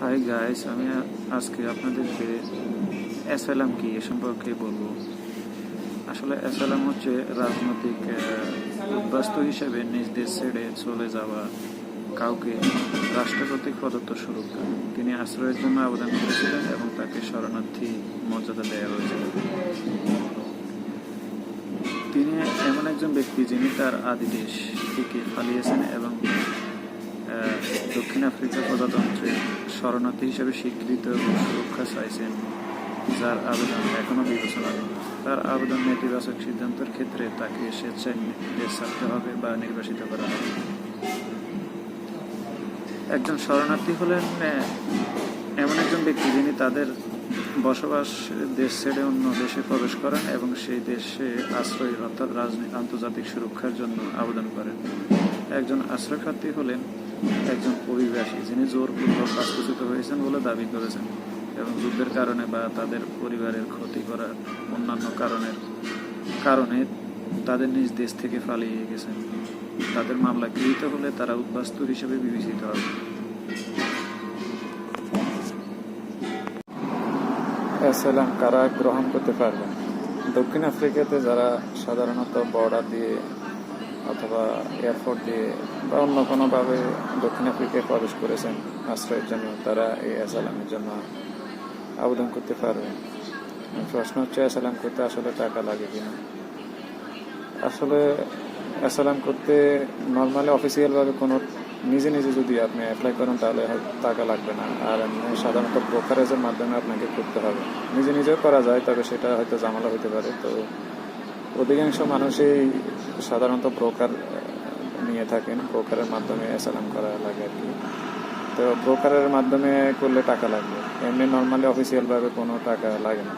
Hi guys আমি আজকে আপনাদেরকে অ্যাসালাম কি এ সম্পর্কে বলব। আসলে অ্যাসালাম হচ্ছে রাজনৈতিক উদ্বাস্তু হিসেবে নিজ দেশ ছেড়ে চলে যাওয়া কাউকে রাষ্ট্রপতি প্রদত্ত সুরক্ষা। তিনি আশ্রয়ের জন্য আবেদন করেছিলেন এবং তাকে শরণার্থী মর্যাদা দেওয়া হয়েছিল। তিনি এমন একজন ব্যক্তি যিনি তার আদি দেশ থেকে পালিয়েছেন এবং দক্ষিণ আফ্রিকা প্রজাতন্ত্রে শরণার্থী হিসেবে স্বীকৃত এবং সুরক্ষা চাইছেন যার আবেদন এখনও বিবেচনাধীন তার আবেদন নেতিবাচক সিদ্ধান্তের ক্ষেত্রে তাকে স্বেচ্ছায় দেশ ছাড়তে হবে বা নির্বাসিত করা হবে। একজন শরণার্থী হলেন এমন একজন ব্যক্তি যিনি তাদের বসবাস দেশ ছেড়ে অন্য দেশে প্রবেশ করেন এবং সেই দেশে আশ্রয় অর্থাৎ রাজনীতি আন্তর্জাতিক সুরক্ষার জন্য আবেদন করেন। একজন আশ্রয়প্রার্থী হলেন একজন অভিবাসী যিনি জোরপূর্বক বাস্তুচ্যুত হয়েছেন বলে দাবি করেছেন এবং যুদ্ধের কারণে বা তাদের পরিবারের ক্ষতি করার অন্যান্য কারণের কারণে তাদের নিজ দেশ থেকে পালিয়ে গেছেন। তাদের মামলা গৃহীত হলে তারা উদ্বাস্তু হিসেবে বিবেচিত হবে। অ্যাসালাম কারা গ্রহণ করতে পারবেন। দক্ষিণ আফ্রিকাতে যারা সাধারণত বর্ডার দিয়ে অথবা এয়ারপোর্ট দিয়ে বা অন্য কোনোভাবে দক্ষিণ আফ্রিকায় প্রবেশ করেছেন আশ্রয়ের জন্য, তারা এই অ্যাসালামের জন্য আবেদন করতে পারবেন। প্রশ্ন হচ্ছে অ্যাসালাম করতে আসলে টাকা লাগে কিনা? আসলে অ্যাসালাম করতে নর্মালি অফিসিয়ালভাবে কোনো, নিজে নিজে যদি আপনি অ্যাপ্লাই করেন, তাহলে টাকা লাগবে না। আর এমনি সাধারণত ব্রোকারেজের মাধ্যমে আপনাকে করতে হবে। নিজে নিজেও করা যায়, তবে সেটা হয়তো জামালা হতে পারে। তো অধিকাংশ মানুষই সাধারণত ব্রোকার নিয়ে থাকেন। ব্রোকারের মাধ্যমে অ্যাসালাম করা লাগে আর কি। তো ব্রোকারের মাধ্যমে করলে টাকা লাগবে। এমনি নর্মালি অফিসিয়ালভাবে কোনো টাকা লাগে না।